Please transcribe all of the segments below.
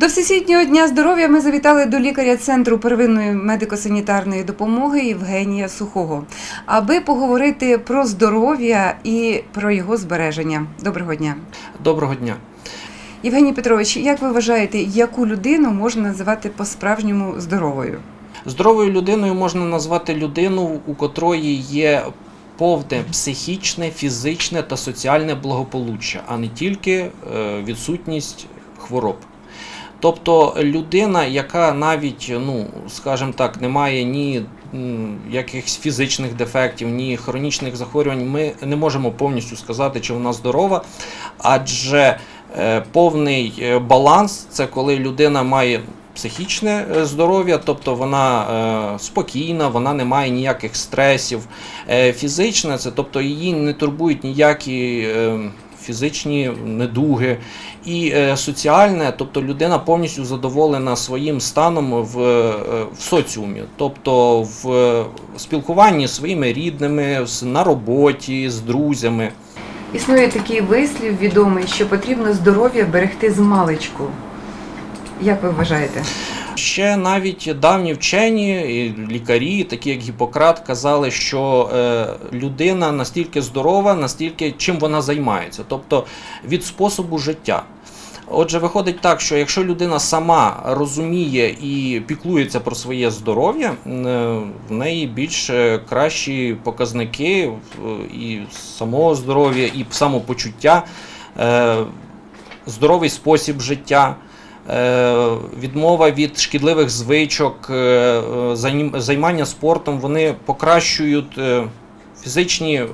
До Всесвітнього дня здоров'я ми завітали до лікаря Центру первинної медико-санітарної допомоги Євгенія Сухого, аби поговорити про здоров'я і про його збереження. Доброго дня. Доброго дня. Євгеній Петрович, як ви вважаєте, яку людину можна називати по-справжньому здоровою? Здоровою людиною можна назвати людину, у котрої є повне психічне, фізичне та соціальне благополуччя, а не тільки е, відсутність хвороб. Тобто людина, яка навіть, ну скажімо так, не має ні якихось фізичних дефектів, ні хронічних захворювань, ми не можемо повністю сказати, чи вона здорова, адже е, повний е, баланс це коли людина має психічне е, здоров'я, тобто вона спокійна, вона не має ніяких стресів. Фізичне це тобто її не турбують ніякі. Фізичні недуги і е, соціальне, тобто людина повністю задоволена своїм станом в, е, в соціумі, тобто в е, спілкуванні зі своїми рідними, на роботі, з друзями. Існує такий вислів відомий, що потрібно здоров'я берегти з маличку. Як ви вважаєте? Ще навіть давні вчені, і лікарі, такі як Гіппократ, казали, що е, людина настільки здорова, настільки чим вона займається, тобто від способу життя. Отже, виходить так, що якщо людина сама розуміє і піклується про своє здоров'я, е, в неї більш е, кращі показники і самого здоров'я, і самопочуття, здоровий спосіб життя. Е, Відмова від шкідливих звичок, е, займ- займання спортом, вони покращують е, фізичні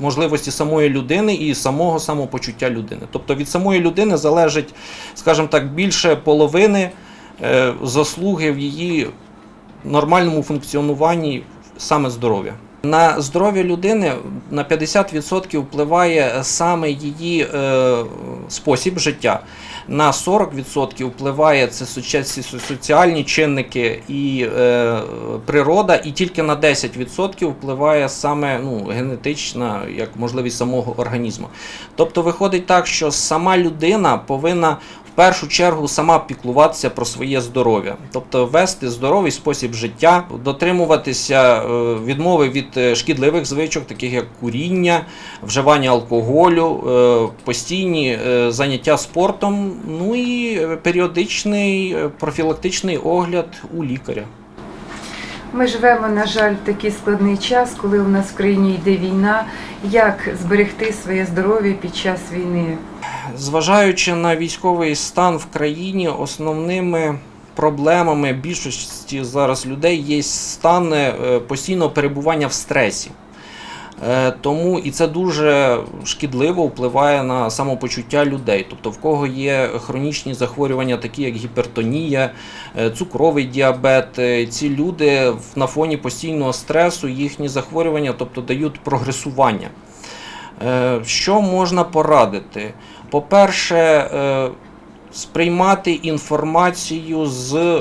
можливості самої людини і самого самопочуття людини. Тобто від самої людини залежить, скажімо так, більше половини заслуги в її нормальному функціонуванні саме здоров'я. На здоров'я людини на 50% впливає саме її е, спосіб життя. На 40% впливає це соціальні чинники і е, природа, і тільки на 10% впливає саме ну, генетична як можливість самого організму. Тобто виходить так, що сама людина повинна першу чергу сама піклуватися про своє здоров'я, тобто вести здоровий спосіб життя, дотримуватися е, відмови від е, шкідливих звичок, таких як куріння, вживання алкоголю, е, постійні заняття спортом, ну і періодичний профілактичний огляд у лікаря. Ми живемо, на жаль, в такий складний час, коли у нас в країні йде війна. Як зберегти своє здоров'я під час війни? Зважаючи на військовий стан в країні, основними проблемами більшості зараз людей є стан е, постійного перебування в стресі. Е, Тому і це дуже шкідливо впливає на самопочуття людей. Тобто, в кого є хронічні захворювання, такі як гіпертонія, е, цукровий діабет, ці люди на фоні постійного стресу їхні захворювання, тобто дають прогресування. Що можна порадити? По-перше, е, сприймати інформацію з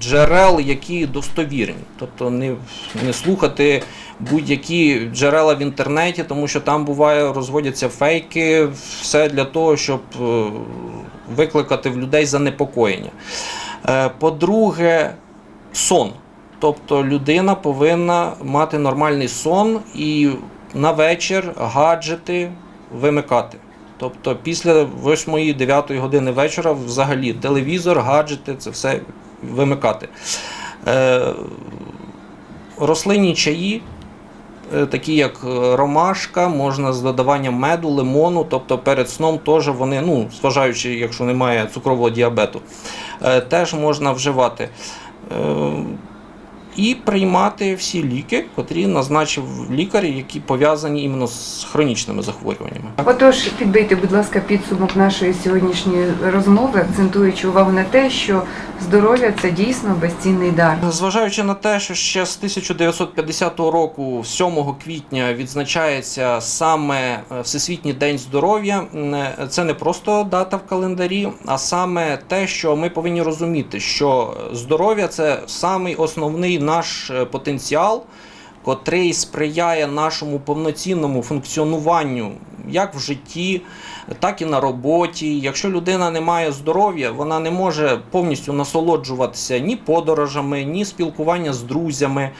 джерел, які достовірні, тобто не, не слухати будь-які джерела в інтернеті, тому що там буває розводяться фейки, все для того, щоб е, викликати в людей занепокоєння. Е, По-друге, сон. Тобто людина повинна мати нормальний сон і на вечір гаджети вимикати. Тобто після 8-9 години вечора взагалі телевізор, гаджети це все вимикати. Е, рослинні чаї, е, такі як ромашка, можна з додаванням меду, лимону, тобто перед сном теж вони, ну, зважаючи, якщо немає цукрового діабету, е, теж можна вживати. Е, і приймати всі ліки, котрі назначив лікар, які пов'язані іменно з хронічними захворюваннями. Отож, підбийте, будь ласка, підсумок нашої сьогоднішньої розмови, акцентуючи увагу на те, що здоров'я це дійсно безцінний дар. Зважаючи на те, що ще з 1950 року, 7 квітня, відзначається саме е, Всесвітній день здоров'я, е, це не просто дата в календарі, а саме те, що ми повинні розуміти, що здоров'я це самий основний наш е, потенціал. котрий сприяє нашому повноцінному функціонуванню як в житті, так і на роботі. Якщо людина не має здоров'я, вона не може повністю насолоджуватися ні подорожами, ні спілкування з друзями.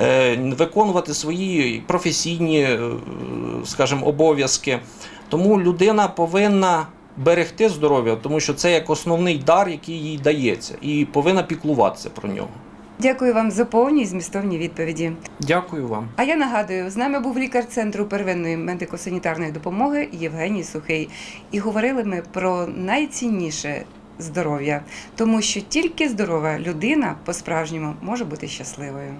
е, Виконувати свої професійні, е, скажімо, обов'язки. Тому людина повинна берегти здоров'я, тому що це як основний дар, який їй дається, і повинна піклуватися про нього. Дякую вам за повні і змістовні відповіді. Дякую вам. А я нагадую, з нами був лікар центру первинної медико-санітарної допомоги Євгеній Сухий. І говорили ми про найцінніше здоров'я, тому що тільки здорова людина по-справжньому може бути щасливою.